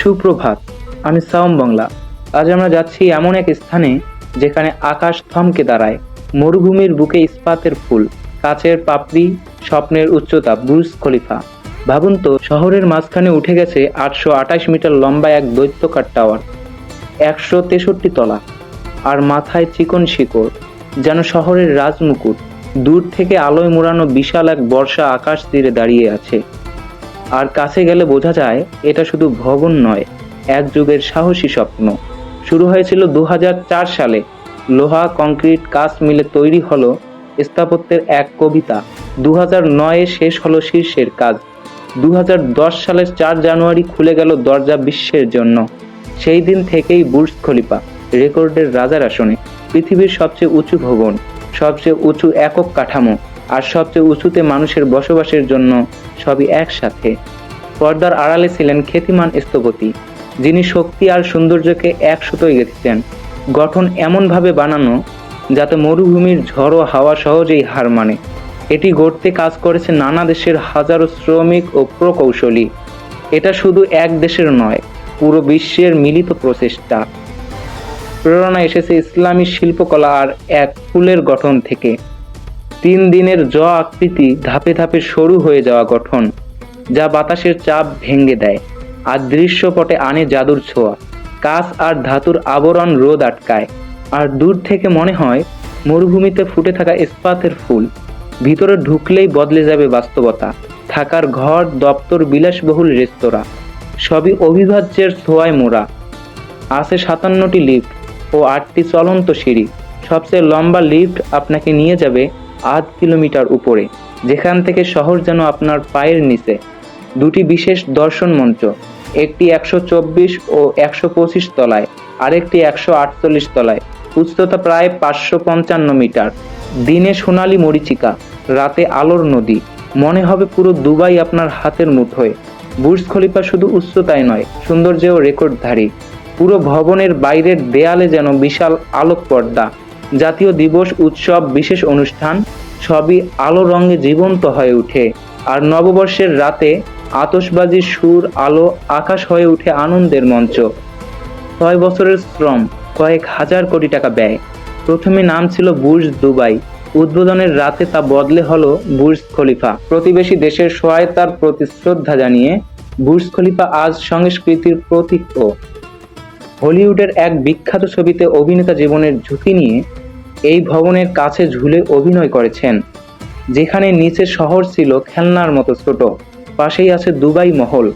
সুপ্রভাত, আমি সাওম বাংলা। আজ আমরা যাচ্ছি এমন এক স্থানে যেখানে আকাশ থমকে দাঁড়ায়। মরুভূমির বুকে ইস্পাতের ফুল, কাচের পাপড়ি, স্বপ্নের উচ্চতা, বুর্জ খলিফা। ভাবুন তো, শহরের মাঝখানে উঠে গেছে আটশো আঠাশ মিটার লম্বা এক দৈত্যকার টাওয়ার, একশো তেষট্টি তলা, আর মাথায় চিকন শিকড়, যেন শহরের রাজমুকুট। দূর থেকে আলোয় মোড়ানো বিশাল এক বর্ষা আকাশ তীরে দাঁড়িয়ে আছে। আর কাছে গেলে বোঝা যায়, এটা শুধু ভবন নয়, এক যুগের সাহসী স্বপ্ন। শুরু হয়েছিল দু হাজার চার সালে। লোহা, কংক্রিট, কাঁচ মিলে তৈরি হলো স্থাপত্যের এক কবিতা। দু নয়ে শেষ হলো শীর্ষের কাজ। দু হাজার দশ সালের চার জানুয়ারি খুলে গেল দরজা বিশ্বের জন্য। সেই দিন থেকেই বুর্জ খলিফা, রেকর্ডের রাজার আসনে, পৃথিবীর সবচেয়ে উঁচু ভবন, সবচেয়ে উঁচু একক কাঠামো আর সবচেয়ে উঁচুতে মানুষের বসবাসের জন্য সবই একসাথে। পর্দার আড়ালে ছিলেন খ্যাতিমান স্থপতি, যিনি শক্তি আর সৌন্দর্যকে এক সুতোয় গেঁথেছেন। গঠন এমনভাবে বানানো যাতে মরুভূমির ঝড়ো হাওয়া সহজেই হার মানে। এটি গড়তে কাজ করেছে নানা দেশের হাজারো শ্রমিক ও প্রকৌশলী। এটা শুধু এক দেশের নয়, পুরো বিশ্বের মিলিত প্রচেষ্টা। প্রেরণা এসেছে ইসলামী শিল্পকলা আর এক ফুলের গঠন থেকে। তিন দিনের জ আকৃতি ধাপে ধাপে সরু হয়ে যাওয়া গঠন, যা বাতাসের চাপ ভেঙে দেয়, আর দৃশ্যপটে আনে জাদুর ছোঁয়া। কাঁচ আর ধাতুর আবরণ রোদ আটকায়, আর দূর থেকে মনে হয় মরুভূমিতে ফুটে থাকা ইস্পাতের ফুল। ভিতরে ঢুকলেই বদলে যাবে বাস্তবতা, থাকার ঘর, দপ্তর, বিলাসবহুল রেস্তোরাঁ, সবই অভিভাজ্যের ছোঁয়ায় মোড়া। আছে সাতান্নটি লিফট ও আটটি চলন্ত সিঁড়ি। সবচেয়ে লম্বা লিফট আপনাকে নিয়ে যাবে আধ কিলোমিটার উপরে, যেখান থেকে শহর যেন আপনার পায়ের নিচে। দুটি বিশেষ দর্শন মঞ্চ, একটি একশো চব্বিশ ও একশো পঁচিশ তলায়, আরেকটি একশো আটচল্লিশ তলায়, উচ্চতা প্রায় পাঁচশো পঞ্চান্ন মিটার। দিনে সোনালি মরিচিকা, রাতে আলোর নদী, মনে হবে পুরো দুবাই আপনার হাতের মুঠোয়। বুর্জ খলিফা শুধু উচ্চতায় নয়, সৌন্দর্যেও রেকর্ডধারী। পুরো ভবনের বাইরের দেয়ালে যেন বিশাল আলোক পর্দা জাতীয় দিবস, উৎসব, বিশেষ অনুষ্ঠান, সবই আলো রঙে জীবন্ত হয়ে ওঠে। আর নববর্ষের রাতে আতশবাজির সুর, আলো, আকাশ হয়ে ওঠে আনন্দের মঞ্চ। ছয় বছরের শ্রম, কয়েক হাজার কোটি টাকা ব্যয়। প্রথমে নাম ছিল বুর্জ দুবাই। উদ্বোধনের রাতে তা বদলে হলো বুর্জ খলিফা। প্রতিবেশী দেশের সহায়তার প্রতি শ্রদ্ধা জানিয়ে বুর্জ খলিফা আজ সংস্কৃতির প্রতীক হলিউডের এক বিখ্যাত ছবিতে অভিনেতা জীবনের ঝুঁকি নিয়ে এই ভবনের কাছে ঝুলে অভিনয় করেছেন, যেখানে নিচে শহর ছিল খেলনার মতো ছোট, পাশেই আছে দুবাই মহল,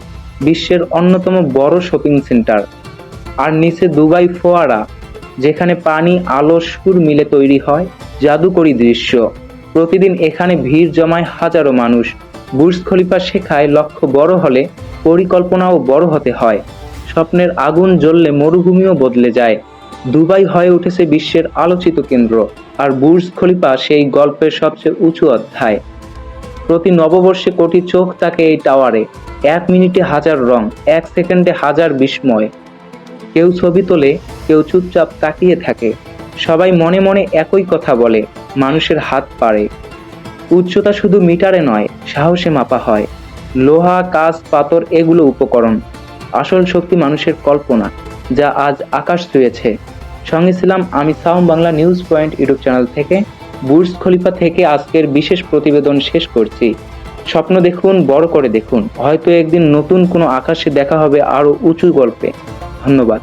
বিশ্বের অন্যতম বড় শপিং সেন্টার, আর নিচে দুবাই ফোয়ারা, যেখানে পানি, আলো, সুর মিলে তৈরি হয়, জাদুকরী দৃশ্য। প্রতিদিন এখানে ভিড় জমায় হাজারো মানুষ। বুর্জ খলিফা শেখায় লক্ষ্য বড় হলে পরিকল্পনাও বড় হতে হয়। স্বপ্নের আগুন জ্বললে মরুভূমিও বদলে যায়। দুবাই হয়ে উঠেছে বিশ্বের আলোচিত কেন্দ্র, আর বুর্জ খলিফা সেই গল্পের সবচেয়ে উঁচু অধ্যায়। প্রতি নববর্ষে কোটি চোখ তাকে এই টাওয়ারে, এক মিনিটে হাজার রং, এক সেকেন্ডে হাজার বিস্ময়। কেউ ছবি তোলে, কেউ চুপচাপ তাকিয়ে থাকে। সবাই মনে মনে একই কথা বলে, মানুষের হাত পারে উচ্চতা শুধু মিটারে নয়, সাহসে মাপা হয়। লোহা, কাঁচ, পাথর এগুলো উপকরণ। আসল শক্তি মানুষের কল্পনা, যা আজ আকাশ ছুঁয়েছে। সঙ্গে ছিলাম আমি সাউম Bangla news point YouTube channel থেকে। বুর্জ খলিফা থেকে আজকের বিশেষ প্রতিবেদন শেষ করছি। স্বপ্ন দেখুন, বড় করে দেখুন। হয়তো একদিন নতুন কোনো আকাশে দেখা হবে আরও উঁচু গল্পে। ধন্যবাদ।